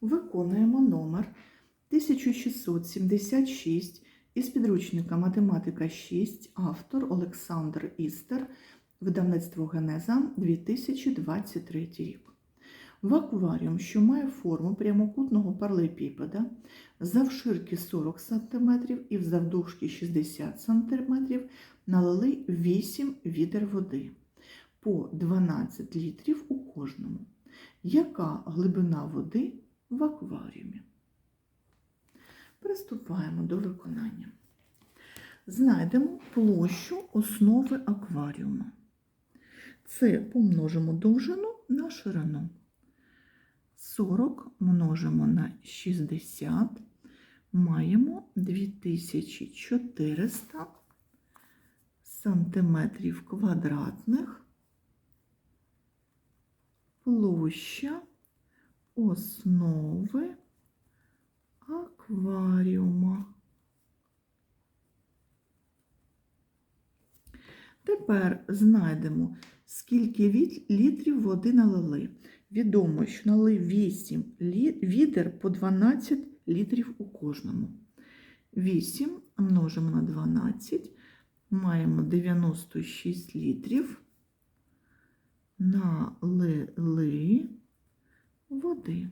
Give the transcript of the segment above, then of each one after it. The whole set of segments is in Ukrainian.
Виконуємо номер 1676 із підручника Математика 6, автор Олександр Істер, видавництво Генеза 2023 рік. В акваріум, що має форму прямокутного паралепіпеда, завширки 40 см і завдовжки 60 см, налили 8 відер води по 12 літрів у кожному. Яка глибина води в акваріумі? Приступаємо до виконання. Знайдемо площу основи акваріуму. Це помножимо довжину на ширину. 40 множимо на 60, маємо 2400 сантиметрів квадратних площа основи акваріума. Тепер знайдемо, скільки літрів води налили. Відомо, що налили 8 відер по 12 літрів у кожному. 8 множимо на 12, маємо 96 літрів. Налили води.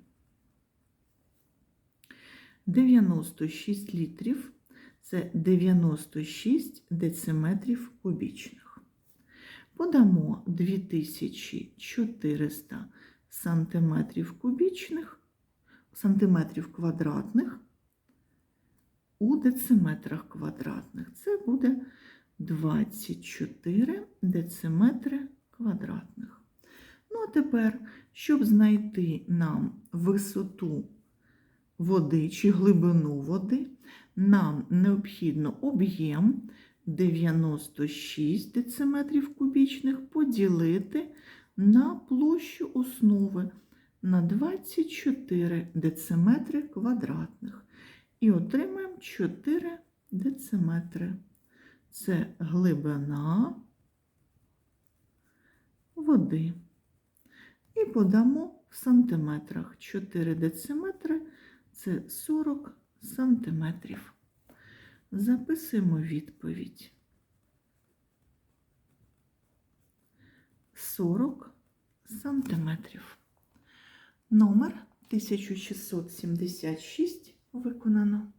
96 літрів це 96 дециметрів кубічних. Подамо 2400 сантиметрів кубічних, сантиметрів квадратних у дециметрах квадратних. Це буде 24 дециметри квадратних. Ну, а тепер, щоб знайти нам висоту води чи глибину води, нам необхідно об'єм 96 дециметрів кубічних поділити на площу основи на 24 дециметри квадратних. І отримаємо 4 дециметри. Це глибина води. І подамо в сантиметрах 4 дециметри це 40 сантиметрів. Записуємо відповідь. 40 сантиметрів. Номер 1676 виконано.